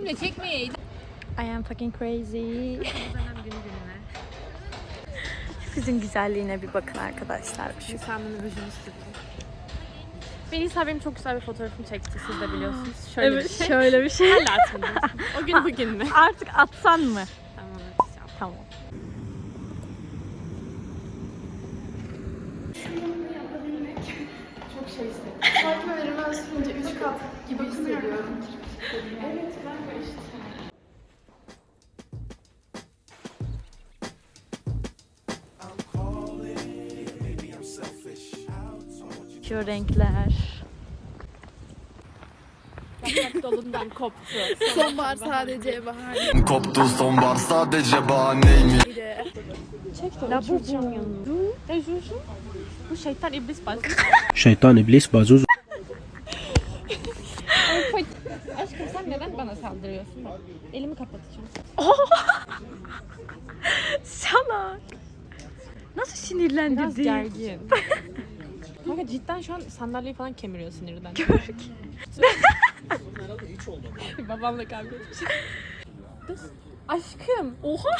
Anne çekmeyeydin. I am fucking crazy. Kızın güzelliğine bir bakın arkadaşlar. Şu İnsanlığın rujunu sürdüm. Melisa benim çok güzel bir fotoğrafımı çekti siz de biliyorsunuz. Şöyle bir şey. şöyle bir şey. Hala atmıyorum. O gün bugün mü? Artık atsan mı? Tamam atacağım. Tamam. Partnerime sürünce 3 kat gibi hissediyorum. Evet. Şu renkler. Yaprak dolundan koptu. Sonbahar sadece bahar. Koptu sonbahar sadece bahaneymiş La bu bu. Ne juju? Bu şeytan iblis bak. Şeytan iblis bazuz. Aşkım sen saldırıyorsun? Bak, elimi kapatacağım. Sana. Nasıl sinirlendi Biraz gergin. Kanka cidden şu an sandalyeyi falan kemiriyor sinirden. Babamla kavga etmiş. Aşkım. Oha.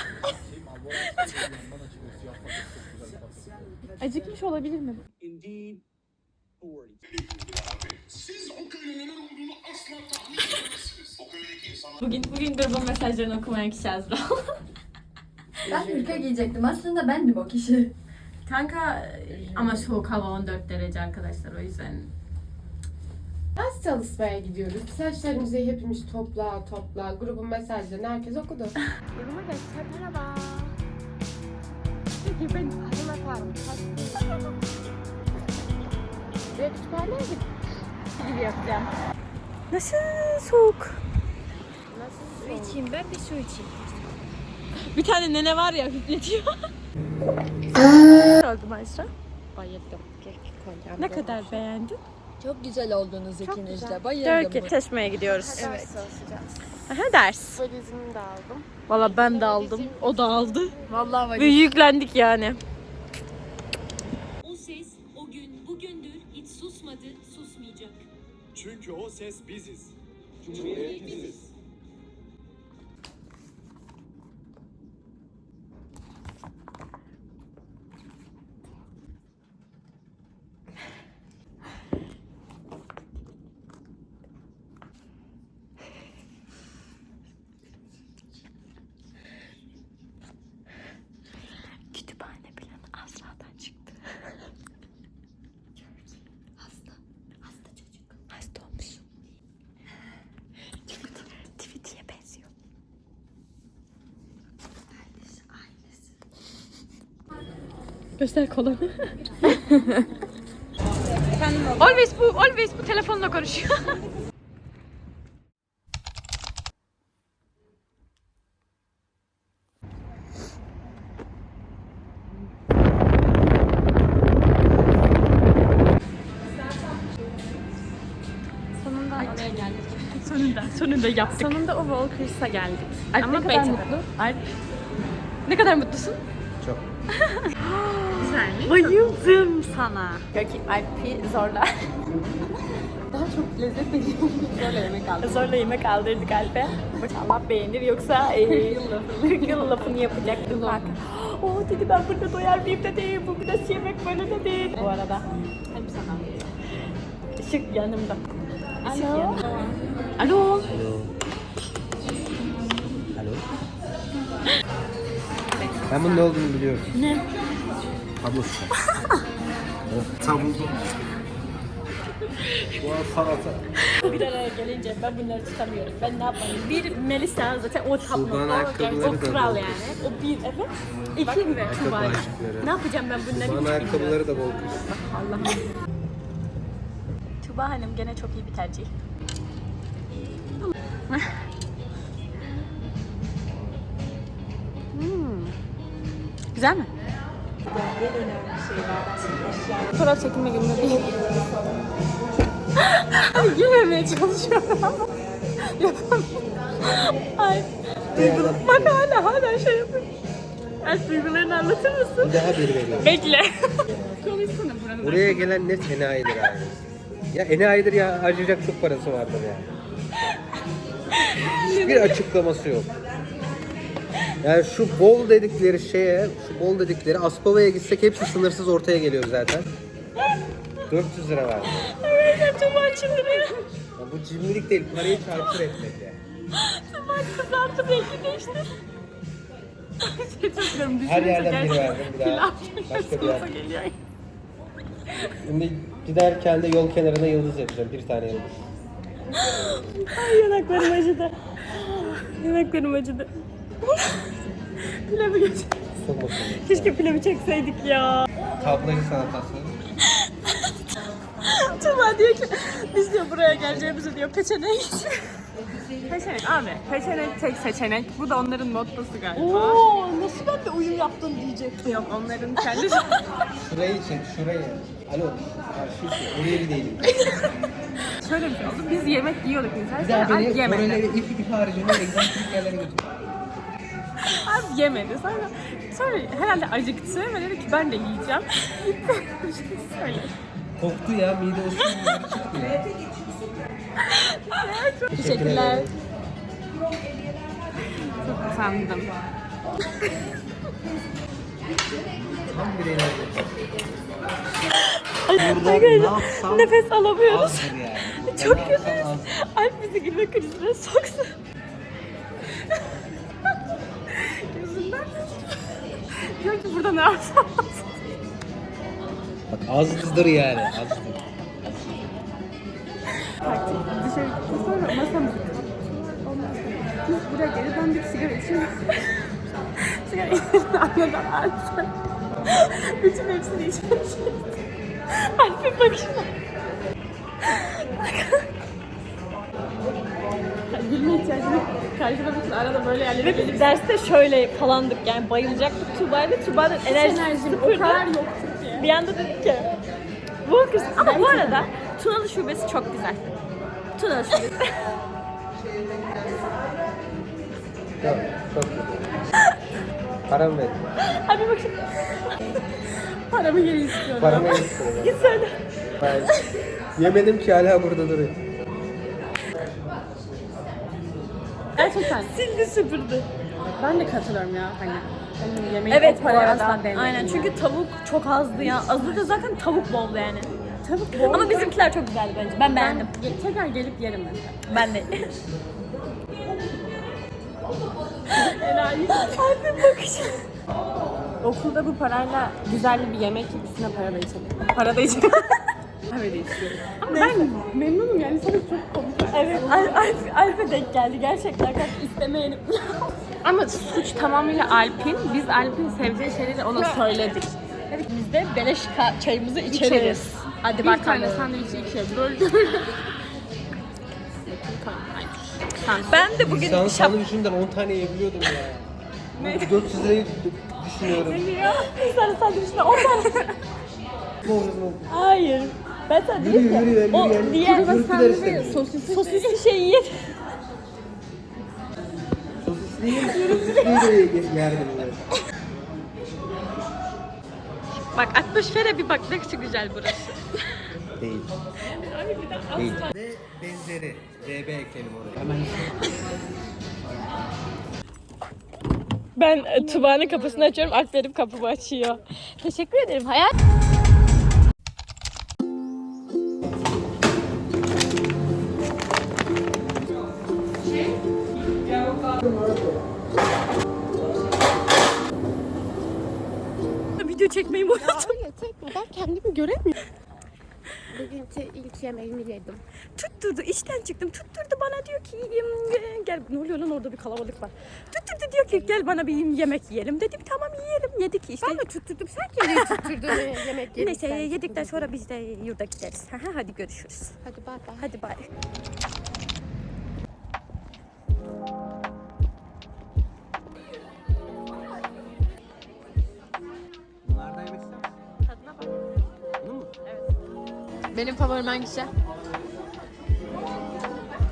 Acıkmış olabilir mi? Bugün bugün grubun mesajlarını okumayan kişi Azra. Ben hırka giyecektim. Aslında bendim o kişi. Kanka ama soğuk hava 14 derece arkadaşlar o yüzden. Ders çalışmaya gidiyoruz. Saçlarımızı hepimiz topla topla. Grubun mesajlarını herkes okudu. Yoruma geçer. Merhaba. Peki ben hanım efendim. Ve kütüphaneye. Gibi yapacağım. Nasıl soğuk? Su içeyim ben bir su içeyim. Bir tane nene var ya hüpletiyor. oldu Maysra? Bayıldım. Ne kadar beğendin? Çok güzel oldunuz ikiniz de. Bayıldım. Dört Çeşme'ye gidiyoruz. Evet. Aha ders. Valizimi de aldım. Valla ben de aldım. O da aldı. Vallahi Ve yüklendik yani. O ses o gün bugündür hiç susmadı, susmayacak. Çünkü o ses biziz. Cumhuriyet biziz. Göster kolunu. always bu, always bu telefonla konuşuyor. Sonunda. Sonunda, sonunda yaptık. Sonunda o Walkers'a geldik. Alp Ama ne kadar beta. mutlu? Alp. Ne kadar mutlusun? Güzelmiş. Bayıldım sana. Peki Alp'i zorla. Daha çok lezzet veriyor. Böyle yemek aldım. zorla yemek aldırdık Alp'e. Allah beğenir yoksa e, yıl lafını yapacak. Bak. Oh dedi ben burada doyar mıyım dedi. Bu nasıl yemek böyle dedi. Bu arada. Hadi sana. Işık yanımda. Işık Alo. yanımda. Alo. Alo. Ben bunun ne olduğunu biliyorum. Ne? Tam buldum. Bu an salata. Bir araya gelince ben bunları tutamıyorum. Ben ne yapayım? Bir Melisa zaten o tapma. Şuradan O, ayakkabıları o da kral bol. yani. O bir evet. İki mi? Tuba. Ne yapacağım ben bunları bilmiyorum. ayakkabıları da bol kız. Allah'ım. Tuba Hanım gene çok iyi bir tercih. Hmm. Güzel mi? Fotoğraf çekilme gibi değil. Yememeye çalışıyorum ama yapamıyorum. Ay duygulu. Bak hala hala şey yapıyor. Ay duygularını anlatır mısın? Bir daha bir veriyorum. Bekle. Konuşsana buranın. Buraya gelen net enayidir abi. Ya enayidir ya harcayacak çok parası vardır ya. Hiçbir açıklaması yok. Yani şu bol dedikleri şeye, şu bol dedikleri Askova'ya gitsek hepsi sınırsız ortaya geliyor zaten. 400 lira verdi. Evet, Tuba çıldırıyor. Ya bu cimrilik değil, parayı çarçur etmek yani. Tuba kızarttı belki de işte. Şey çok Her yerden bir verdim bir daha. Başka bir yer. geliyor. Şimdi giderken de yol kenarına yıldız yapacağım. Bir tane yıldız. Ay yanaklarım acıdı. Yanaklarım acıdı. Pilavı geç. Sokmasın. Keşke pilavı çekseydik ya. Tablacı salatası. Tuba diyor ki biz diyor buraya geleceğimizi diyor peçeneğe Peçenek abi. Peçenek tek seçenek. Bu da onların mottosu galiba. Oo nasıl ben de uyum yaptın diyecektim. Yok onların kendi Şurayı çek, şurayı. Alo. Ha, şu şu. Oraya bir değilim. Şöyle bir şey oldu. Biz yemek yiyorduk mesela. Bir daha beni. Koreli ip ip haricinde egzantrik yerlere götür. Alp yemedi. Sonra, sonra herhalde acıktı ve dedi ki ben de yiyeceğim. Söyle. Koktu ya, mide usulü çıktı ya. Teşekkürler. Çok utandım. Tam bir eğlence. Ay, Burada arkadaşlar, ne yapsam nefes alamıyoruz. azdır yani. Çok kötüyüz. Alp bizi gülme krizine soksun. Diyor ki burada ne yapsam? Bak azdır yani, azdır. Dışarı gitti sonra masamızı Ondan sonra biz buraya gelip ben bir sigara içiyorum. sigara içiyorum anladan Alp'ten. Bütün hepsini içiyorum. Alp'in bakışına. Gülme ihtiyacını karşılamak arada böyle yerlere Ve biz derste şöyle falandık yani bayılacaktık Tuğba'yla. Tuğba'nın enerjisi enerjim sıfırdı. o kadar yoktu ki. Bir anda dedik ki bu kız ama bu arada Tunalı şubesi çok güzel. Tunalı şubesi. Yok, çok kötü. Param ver. Hadi bakayım. Paramı geri istiyorum. Paramı istiyorum. Git söyle. Ben yemedim ki hala burada duruyor. Gerçekten. Sildi süpürdü. Ben de katılıyorum ya hani. Hani yemeği Evet o bu paraya arada. değmedi. Aynen çünkü tavuk çok azdı ya. Azı da zaten tavuk boldu yani. Tavuk bol. Ama bizimkiler çok güzeldi bence. Ben beğendim. Ge- tekrar gelip yerim mesela. Ben de. Enayi. Alp'in bakışı. Okulda bu parayla güzel bir yemek üstüne para da içelim. Para da içelim. De içiyorum. Ama ben memnunum yani sana çok komik. Evet, Alp, Alp, Alp'e denk geldi gerçekten. Bak istemeyenim. Ama suç tamamıyla Alp'in. Biz Alp'in sevdiği şeyleri ona söyledik. Biz de beleş ka- çayımızı içeriz. İçeriz. Hadi Bir bakalım. tane sandviçi ikiye böldüm. Sen Ben de bugün İnsan şap... sandviçinden 10 tane yiyebiliyordum ya. Ne? 400 lirayı düşünüyorum. Bir tane sandviçine 10 tane. Ne olur ne olur. Hayır. Ben sana Yürü dedim ki yürü o yani. diğer Yürütüler işte. sosisli sosisli şeyi ye. Sosisliyi sosisliyi de yerdim. Bak atmosfere bir bak ne kadar güzel burası. Değil. Değil. Ve benzeri. RB ekleyelim oraya. Hemen Ben e, Tuba'nın kapısını açıyorum, Alp benim kapımı açıyor. Teşekkür ederim hayat. Kendimi göremiyorum. Bugünkü ilk yemeğimi yedim. Tutturdu işten çıktım tutturdu bana diyor ki "Yiyeyim, gel ne oluyor lan orada bir kalabalık var. Tutturdu diyor ki gel bana bir yemek yiyelim dedim tamam yiyelim yedik işte. Ben mi tutturdum? Sen kendini tutturdun yemek yedim. Neyse yedikten sonra biz de yurda gideriz. Hadi görüşürüz. Hadi bay bay. Hadi bay. Benim favorim hangisi?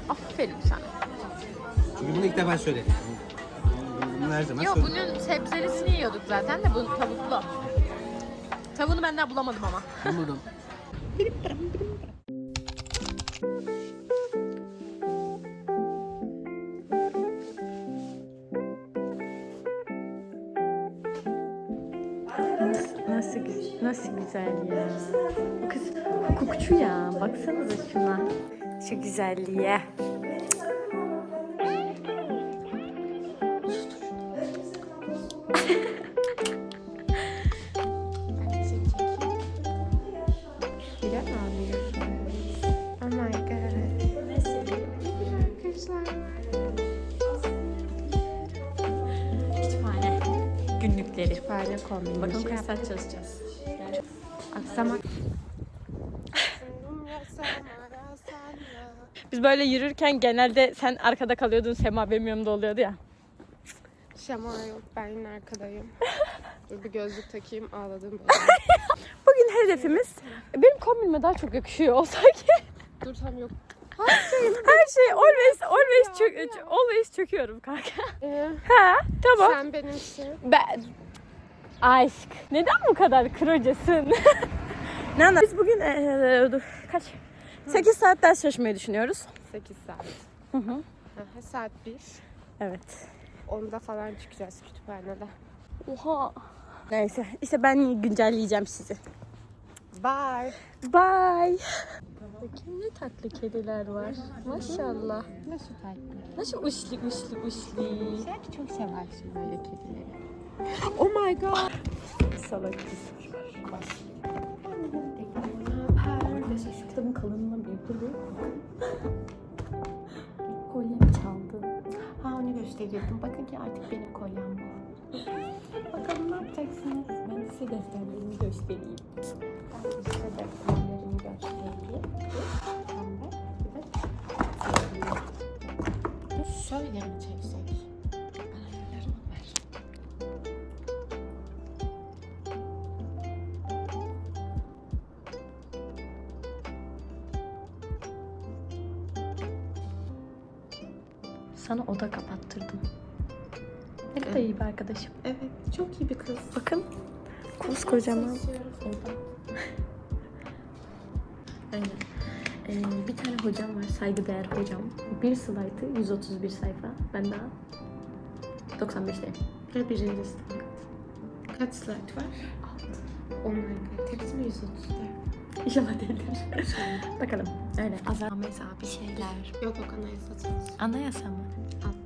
Aferin sana. Çünkü bunu ilk defa söyledim. Bunu- her zaman Yok söyledim. bunun sebzelisini yiyorduk zaten de bu tavuklu. Tavuğunu ben daha bulamadım ama. Ben buldum. Güzel ya. Kız hukukçu ya. Baksanıza şuna. Şu güzelliğe. Günlükleri. Kütüphane kombini. Bakalım kaç saat çalışacağız. Akşama Biz böyle yürürken genelde sen arkada kalıyordun, Sema benim yanımda oluyordu ya. Şama yok. Ben yine arkadayım. Dur bir gözlük takayım. Ağladım. Bugün hedefimiz benim kombinime daha çok yakışıyor o sanki. Dur tam yok. Her şey always always çök, always çöküyorum kanka. Ee, Ha tamam. sen benimsin. Ben aşk. Neden bu kadar kırıcısın? Nana biz bugün eee, dur kaç? 8 saat ders çalışmayı düşünüyoruz. 8 saat. Hı hı. Aha, saat 1. Evet. 10'da falan çıkacağız kütüphanede. Oha. Neyse işte ben güncelleyeceğim sizi. Bye. Bye. Bakın ne tatlı kediler var. Maşallah. Nasıl tatlı. Nasıl uçlu uçlu uçlu. Sen çok seversin böyle kedileri. Oh my god. Salak kız. Şu kitabın kalınlığına bir dur bir. Kolyemi çaldı. Ha onu gösteriyordum. Bakın ki artık benim kolyem bu. Bakalım ne yapacaksınız? Ben size defterlerimi göstereyim. Ben size defterlerimi göstereyim. Şöyle mi çeksek? Sana oda kapattırdım. Ne kadar iyi bir arkadaşım. Evet, çok iyi bir kız. Bakın. Koskocaman oda. Aynen. Ee, bir tane hocam var, saygıdeğer hocam. Bir slaytı 131 sayfa. Ben daha 95'teyim. Ve birinci slide. Kaç slide var? Oh my god. Hepsi mi 134? İnşallah değildir. Bakalım. Öyle. Azar mesela bir şeyler. Yok yok anayasa çalışacağım. Anayasa mı?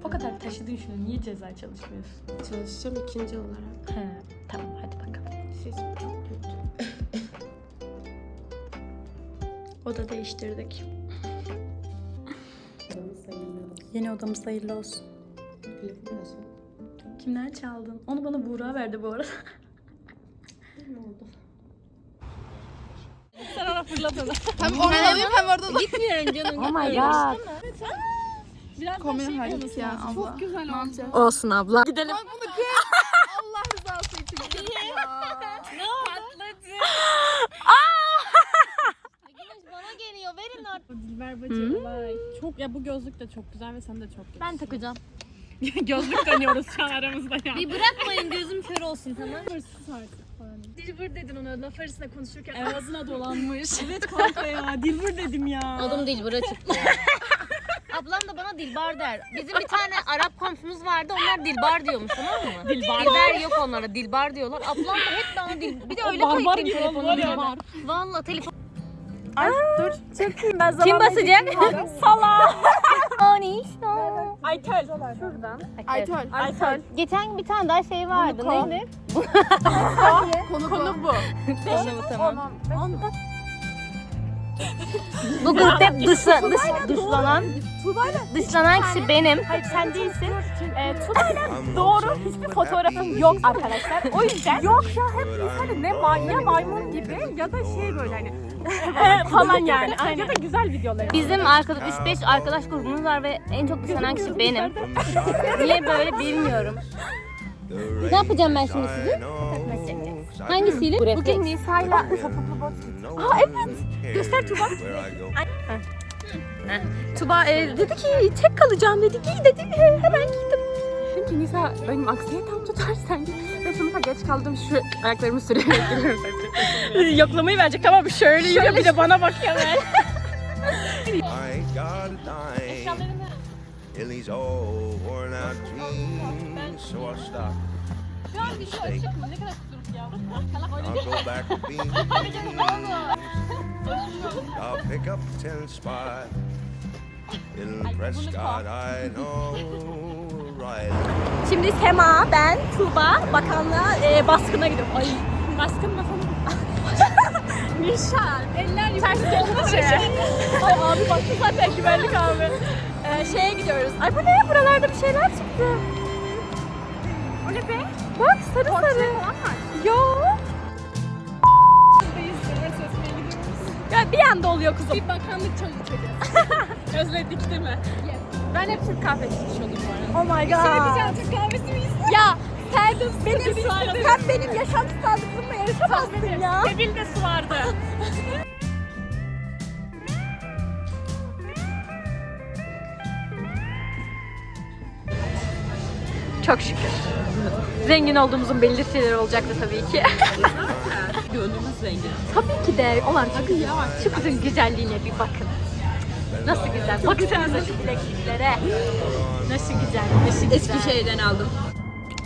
O kadar taşıdın şunu. Niye ceza çalışmıyorsun? Çalışacağım ikinci olarak. He. Tamam hadi bakalım. Sesim çok kötü. Oda değiştirdik. Yeni odamız hayırlı olsun. Telefonu? Kimden çaldın? Onu bana Buğra verdi bu arada. Ne oldu? Oh my god. Komün harika ya abla. Olsun abla. Gidelim. Bana geliyor verin artık. Dilber bacı olay. Çok ya bu gözlük de çok güzel ve sen de çok Ben takacağım. Gözlük dönüyoruz şu an aramızda ya. Bir bırakmayın gözüm kör olsun tamam? Hırsız artık falan. Dilbur dedin ona laf arasında konuşurken Ağzına dolanmış. evet kanka ya. Dilbur dedim ya. Adım Dilbar'a çıktı. Ablam da bana Dilbar der. Bizim bir tane Arap komşumuz vardı. Onlar Dilbar diyormuş tamam mı? Dilbar. Dilber yok onlara. Dilbar diyorlar. Ablam da hep bana Dil... Bir de öyle gibi telefonu. Dilbar. Valla telefon... dur. Çekeyim ben zaman Kim basacak? Sala. Ani. Aytel. Şuradan. Aytol. Aytel. Geçen bir tane daha şey vardı. Neydi? Konu, bu. Onu bu tamam. Bu grupta hep dışla, dış, dışlanan, dışlanan kişi benim. Hayır sen değilsin. Ee, Tuna'yla doğru hiçbir fotoğrafım yok arkadaşlar. O yüzden yok ya hep biz hani ne ya maymun gibi ya da şey böyle hani falan yani. Aynen. Ya da güzel videolar. Bizim arkada 3-5 arkadaş grubumuz var ve en çok dışlanan kişi benim. Niye böyle bilmiyorum. Ne yapacağım ben şimdi sizi? Hangisiyle? Bugün Nisa'yla topuklu bot gittik. Aa evet. Göster Tuba. Tuba e, dedi ki tek kalacağım dedi. Giy dedi. He, hemen giydim. Dedim ki Nisa benim aksiyetem tutar sen git. Ve sınıfa geç kaldım şu ayaklarımı sürerek giriyorum. Yoklamayı verecek tamam şöyle yürüyor bir de bana bakıyor böyle. I ain't got a dime in these old worn out dreams, so I stopped. Şu an video açık mı? Ne kadar I'll go back to being I'll pick up ten spot in Prescott, I know right. Şimdi Sema, ben, Tuğba, bakanla e, baskına gidiyorum. Ay baskın mı falan? Nişan. Eller yukarı. Ters Ay abi baktı zaten güvenlik abi. Ee, şeye gidiyoruz. Ay bu ne? Buralarda bir şeyler çıktı. O ne be? Bak sarı sarı. Yo. Ya bir anda oluyor kuzum. Bir bakanlık çalışacağız. Özledik değil mi? Ben hep Türk kahvesi içiyordum bu arada. Oh my god. Şey diyeceğim Türk kahvesi mi Ya sen benim, sen benim yaşam standartımla yarışamazsın ya. Sebil'de su vardı. Çok şükür. Zengin olduğumuzun belirtileri olacaktı tabii ki. Gönlümüz zengin. tabii ki de. Olan şu, şu kızın güzelliğine bir bakın. Nasıl güzel. Baksanıza şu bilekliklere. Nasıl güzel, nasıl güzel. Eskişehir'den aldım.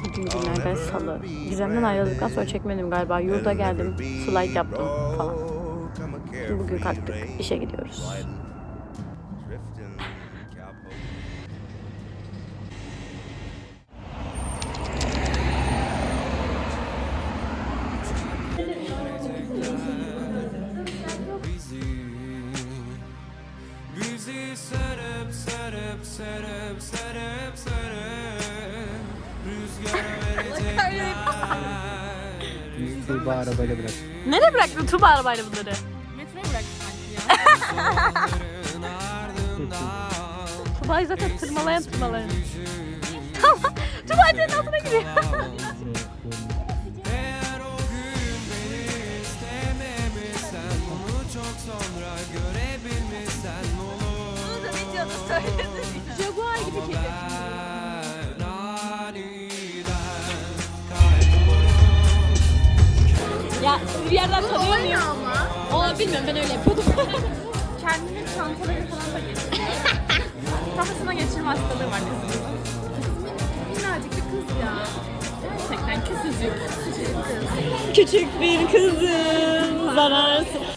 Bugün günlerden salı. Gizem'den ayrıldıktan sonra çekmedim galiba. Yurda geldim, slide yaptım falan. Bugün kalktık, işe gidiyoruz. Arabayla bırak. Nereye bıraktın Tuba arabayla bunları? Metroya bıraktı sanki ya. Tuba'yı zaten tırmalayan tırmalayan. Tuba senin altına giriyor. Jaguar gibi kedi. Sizi bir yerden tanıyor muyum? Ama. bilmiyorum ben öyle yapıyordum. Kendinin çantaları falan da getiriyor. Kafasına geçirme hastalığı var bizim. Minnacık bir kız ya. Gerçekten küçücük. Küçük bir kızım zararsız.